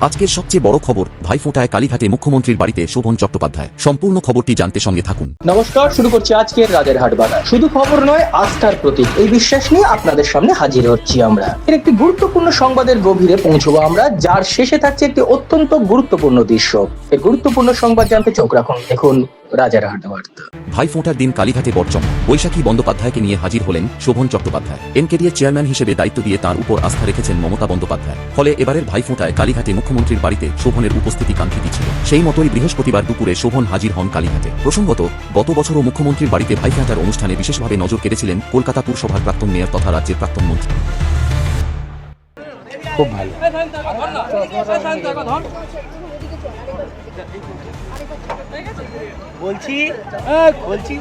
আজকের সবচেয়ে বড় খবর, ভাইফোঁটায় কালীঘাটে মুখ্যমন্ত্রীর বাড়িতে শোভন চট্টোপাধ্যায়। সম্পূর্ণ খবরটি জানতে সঙ্গে থাকুন। নমস্কার, শুরু করছি আজকের রাজের হাট বাজার। শুধু খবর নয়, আস্থার প্রতীক। এই বিশ্বাস নিয়ে আপনাদের সামনে হাজির হচ্ছি আমরা। এর একটি গুরুত্বপূর্ণ সংবাদের গভীরে পৌঁছবো আমরা, যার শেষে থাকছে একটি অত্যন্ত গুরুত্বপূর্ণ দৃশ্য। এই গুরুত্বপূর্ণ সংবাদ জানতে চোখ রাখুন। দেখুন রাজার হাট বার্তা ভাইফোঁটার দিন কালীঘাটে বর্চম বৈশাখী বন্দ্যোপাধ্যায়কে নিয়ে হাজির হলেন শোভন চট্টোপাধ্যায়। এনকেডিএর চেয়ারম্যান হিসেবে দায়িত্ব দিয়ে তার উপর আস্থা রেখেছেন মমতা বন্দ্যোপাধ্যায়। ফলে এবারের ভাইফোঁটায় কালীঘাটে মুখ্যমন্ত্রীর বাড়িতে শোভনের উপস্থিতি কাঙ্ক্ষিত ছিল। সেই মতোই বৃহস্পতিবার দুপুরে শোভন হাজির হন কালীঘাটে। প্রসঙ্গত গত বছরও মুখ্যমন্ত্রীর বাড়িতে ভাইফোঁটার অনুষ্ঠানে বিশেষভাবে নজর কেড়েছিলেন কলকাতা পুরসভার প্রাক্তন মেয়র তথা রাজ্যের প্রাক্তন মন্ত্রী। খুব ভালো। বলছি বলছি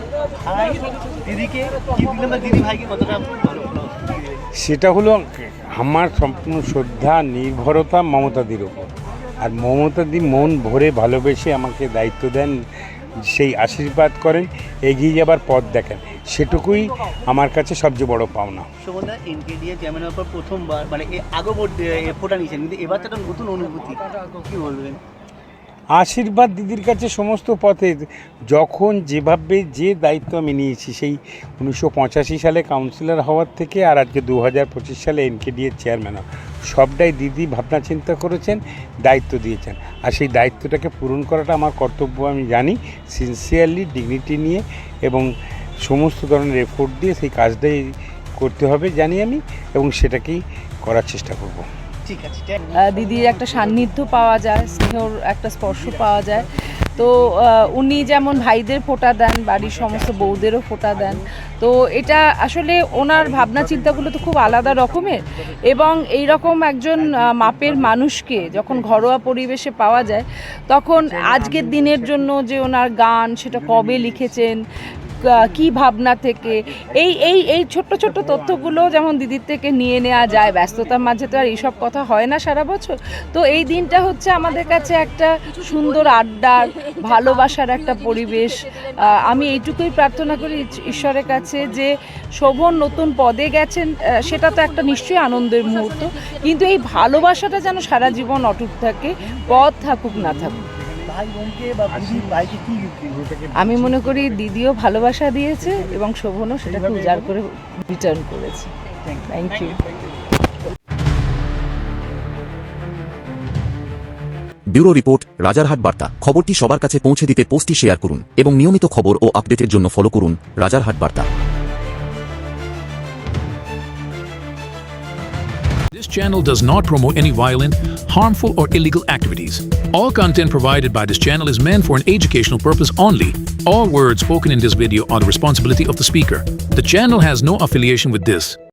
ভাই দিদিকে দিদি ভাইকে কতটা সেটা হলো আমার সম্পূর্ণ শ্রদ্ধা নির্ভরতা মমতাদির ওপর আর মমতাদি মন ভরে ভালোবেসে আমাকে দায়িত্ব দেন সেই আশীর্বাদ করেন এগিয়ে যাবার পথ দেখেন। সেটুকুই আমার কাছে সবচেয়ে বড় পাওনা। পর প্রথমবার মানে আগে ভোট ফোটা নিয়েছেন কিন্তু এবার তো একটা নতুন অনুভূতি। কি বলবেন? আশীর্বাদ দিদির কাছে সমস্ত পথে। যখন যেভাবে যে দায়িত্ব আমি নিয়েছি, সেই উনিশশো পঁচাশি সালে কাউন্সিলর হওয়ার থেকে আর আজকে দু হাজার পঁচিশ সালে এনকেডিএর চেয়ারম্যান সবটাই দিদি ভাবনা চিন্তা করেছেন, দায়িত্ব দিয়েছেন। আর সেই দায়িত্বটাকে পূরণ করাটা আমার কর্তব্য, আমি জানি। সিনসিয়ারলি ডিগনিটি নিয়ে এবং সমস্ত ধরনের এফোর্ট দিয়ে সেই কাজটাই করতে হবে, জানি আমি, এবং সেটাকেই করার চেষ্টা করব। ঠিক আছে দিদির একটা সান্নিধ্য পাওয়া যায়, স্নেহর একটা স্পর্শ পাওয়া যায়। তো উনি যেমন ভাইদের ফোঁটা দেন, বাড়ির সমস্ত বউদেরও ফোঁটা দেন। তো এটা আসলে ওনার ভাবনা চিন্তাগুলো তো খুব আলাদা রকমের এবং এই রকম একজন মাপের মানুষকে যখন ঘরোয়া পরিবেশে পাওয়া যায়, তখন আজকের দিনের জন্য যে ওনার গান, সেটা কবে লিখেছেন কি ভাবনা থেকে? এই এই এই ছোট্ট ছোট্ট তথ্যগুলো যেমন দিদির থেকে নিয়ে নেওয়া যায়, ব্যস্ততার মাঝে তো আর এইসব কথা হয় না সারা বছর। তো এই দিনটা হচ্ছে আমাদের কাছে একটা সুন্দর আড্ডার, ভালোবাসার একটা পরিবেশ। আমি এইটুকুই প্রার্থনা করি ঈশ্বরের কাছে যে শোভন নতুন পদে গেছেন সেটা তো একটা নিশ্চয়ই আনন্দের মুহূর্ত। কিন্তু এই ভালোবাসাটা যেন সারা জীবন অটুট থাকে পদ থাকুক, না থাকুক। আমি মনে করি দিদিও ভালোবাসা দিয়েছে এবং শোভনও সেটাকে উজাড় করে রিটার্ন করেছে। Thank you bureau report Rajarhat Barta. খবরটি সবার কাছে পৌঁছে দিতে পোস্টটি শেয়ার করুন এবং নিয়মিত খবর ও আপডেটের জন্য ফলো করুন রাজারহাট বার্তা। Channel does not promote any violent, harmful, or illegal activities. All content provided by this channel is meant for an educational purpose only. All words spoken in this video are the responsibility of the speaker. The channel has no affiliation with this.